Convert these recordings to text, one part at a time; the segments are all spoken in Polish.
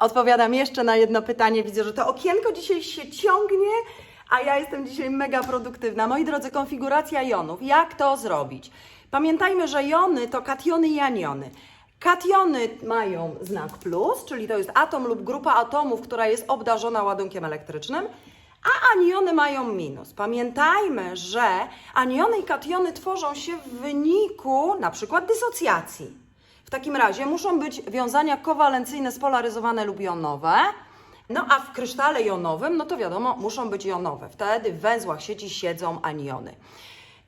Odpowiadam jeszcze na jedno pytanie. Widzę, że to okienko dzisiaj się ciągnie, a ja jestem dzisiaj mega produktywna. Moi drodzy, konfiguracja jonów. Jak to zrobić? Pamiętajmy, że jony to kationy i aniony. Kationy mają znak plus, czyli to jest atom lub grupa atomów, która jest obdarzona ładunkiem elektrycznym, a aniony mają minus. Pamiętajmy, że aniony i kationy tworzą się w wyniku na przykład dysocjacji. W takim razie muszą być wiązania kowalencyjne spolaryzowane lub jonowe. No a w krysztale jonowym, no to wiadomo, muszą być jonowe. Wtedy w węzłach sieci siedzą aniony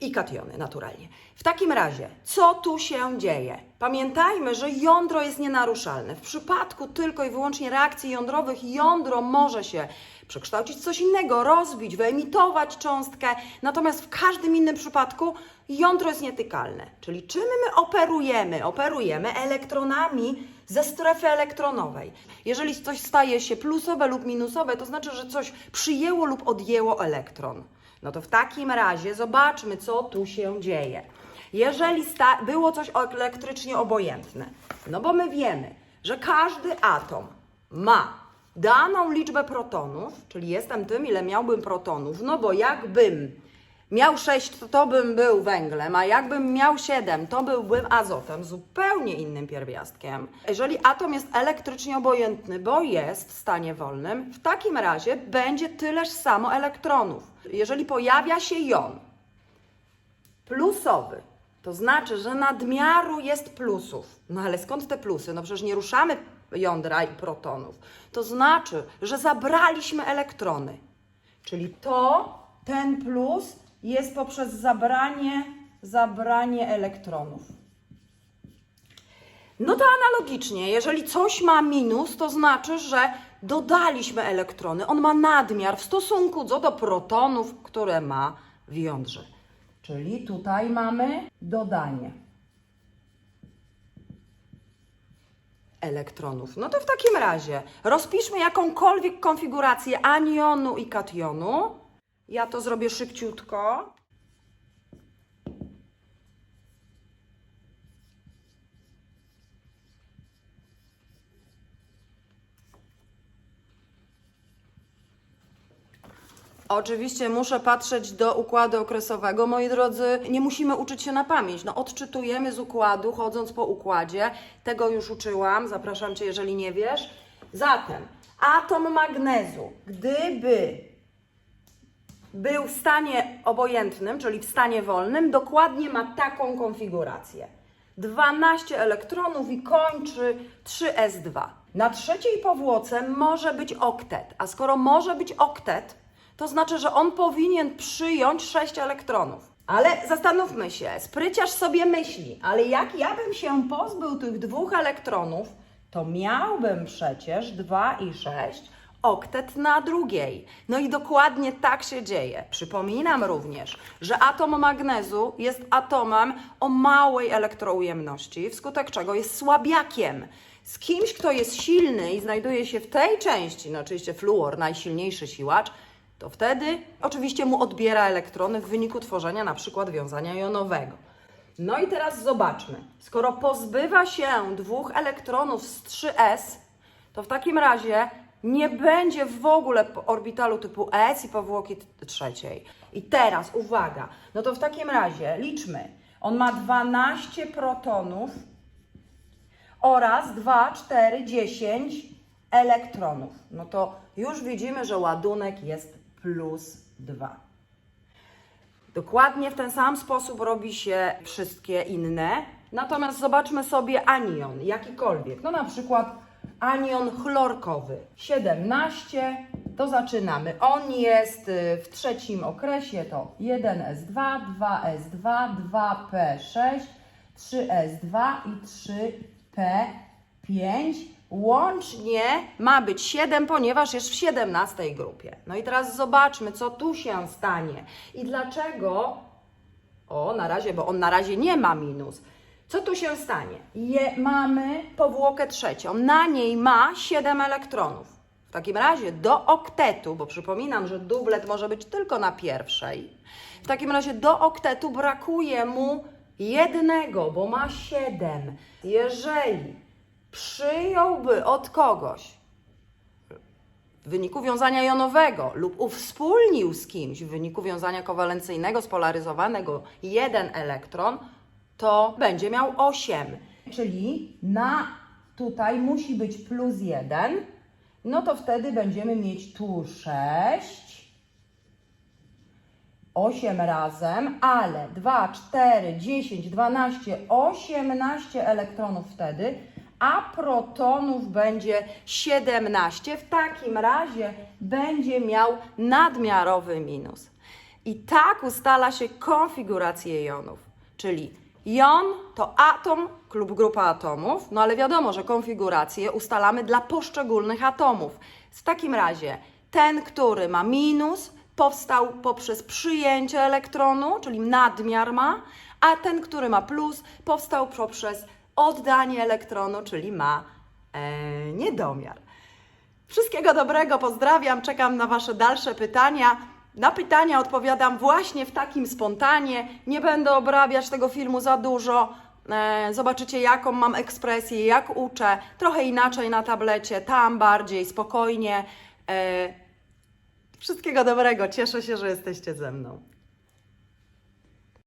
i kationy naturalnie. W takim razie, co tu się dzieje? Pamiętajmy, że jądro jest nienaruszalne. W przypadku tylko i wyłącznie reakcji jądrowych jądro może się przekształcić w coś innego, rozbić, wyemitować cząstkę, natomiast w każdym innym przypadku jądro jest nietykalne. Czyli czym my operujemy? Operujemy elektronami ze strefy elektronowej. Jeżeli coś staje się plusowe lub minusowe, to znaczy, że coś przyjęło lub odjęło elektron. No to w takim razie zobaczmy, co tu się dzieje. Jeżeli było coś elektrycznie obojętne, no bo my wiemy, że każdy atom ma daną liczbę protonów, czyli jestem tym, ile miałbym protonów, no bo jakbym miał 6, to, to bym był węglem, a jakbym miał 7, to byłbym azotem, zupełnie innym pierwiastkiem. Jeżeli atom jest elektrycznie obojętny, bo jest w stanie wolnym, w takim razie będzie tyleż samo elektronów. Jeżeli pojawia się jon plusowy, to znaczy, że nadmiaru jest plusów. No ale skąd te plusy? No przecież nie ruszamy jądra i protonów. To znaczy, że zabraliśmy elektrony. Czyli to, ten plus jest poprzez zabranie, zabranie elektronów. No to analogicznie, jeżeli coś ma minus, to znaczy, że dodaliśmy elektrony. On ma nadmiar w stosunku do, do protonów, które ma w jądrze. Czyli tutaj mamy dodanie elektronów. No to w takim razie rozpiszmy jakąkolwiek konfigurację anionu i kationu. Ja to zrobię szybciutko. Oczywiście muszę patrzeć do układu okresowego. Moi drodzy, nie musimy uczyć się na pamięć. No, odczytujemy z układu, chodząc po układzie. Tego już uczyłam. Zapraszam Cię, jeżeli nie wiesz. Zatem, atom magnezu, gdyby był w stanie obojętnym, czyli w stanie wolnym, dokładnie ma taką konfigurację. 12 elektronów i kończy 3s2. Na trzeciej powłoce może być oktet, a skoro może być oktet, to znaczy, że on powinien przyjąć 6 elektronów. Ale zastanówmy się, spryciarz sobie myśli, ale jak ja bym się pozbył tych dwóch elektronów, to miałbym przecież 2 i 6 oktet na drugiej. No i dokładnie tak się dzieje. Przypominam również, że atom magnezu jest atomem o małej elektroujemności, wskutek czego jest słabiakiem. Z kimś, kto jest silny i znajduje się w tej części, no oczywiście fluor, najsilniejszy siłacz, to wtedy oczywiście mu odbiera elektrony w wyniku tworzenia na przykład wiązania jonowego. No i teraz zobaczmy. Skoro pozbywa się dwóch elektronów z 3s, to w takim razie nie będzie w ogóle orbitalu typu S i powłoki trzeciej. I teraz uwaga, no to w takim razie liczmy. On ma 12 protonów oraz 2, 4, 10 elektronów. No to już widzimy, że ładunek jest plus 2. Dokładnie w ten sam sposób robi się wszystkie inne. Natomiast zobaczmy sobie anion, jakikolwiek. No na przykład anion chlorkowy. 17, to zaczynamy. On jest y, w trzecim okresie, to 1S2, 2S2, 2P6, 3S2 i 3P5. Łącznie ma być 7, ponieważ jest w 17 grupie. No i teraz zobaczmy, co tu się stanie i dlaczego. O, na razie, bo on na razie nie ma minus. Co tu się stanie? Je, mamy powłokę trzecią. Na niej ma 7 elektronów. W takim razie do oktetu, bo przypominam, że dublet może być tylko na pierwszej. W takim razie do oktetu brakuje mu jednego, bo ma 7. Jeżeli przyjąłby od kogoś w wyniku wiązania jonowego lub uwspólnił z kimś w wyniku wiązania kowalencyjnego spolaryzowanego jeden elektron, to będzie miał 8. Czyli na tutaj musi być plus 1, no to wtedy będziemy mieć tu 6. 8 razem, ale 2, 4, 10, 12, 18 elektronów wtedy, a protonów będzie 17. W takim razie będzie miał nadmiarowy minus. I tak ustala się konfigurację jonów, czyli jon to atom lub grupa atomów, no ale wiadomo, że konfigurację ustalamy dla poszczególnych atomów. W takim razie ten, który ma minus, powstał poprzez przyjęcie elektronu, czyli nadmiar ma, a ten, który ma plus, powstał poprzez oddanie elektronu, czyli ma e, niedomiar. Wszystkiego dobrego, pozdrawiam, czekam na Wasze dalsze pytania. Na pytania odpowiadam właśnie w takim spontanie. Nie będę obrabiać tego filmu za dużo. E, Zobaczycie, jaką mam ekspresję, jak uczę. Trochę inaczej na tablecie, tam bardziej spokojnie. E, Wszystkiego dobrego, cieszę się, że jesteście ze mną.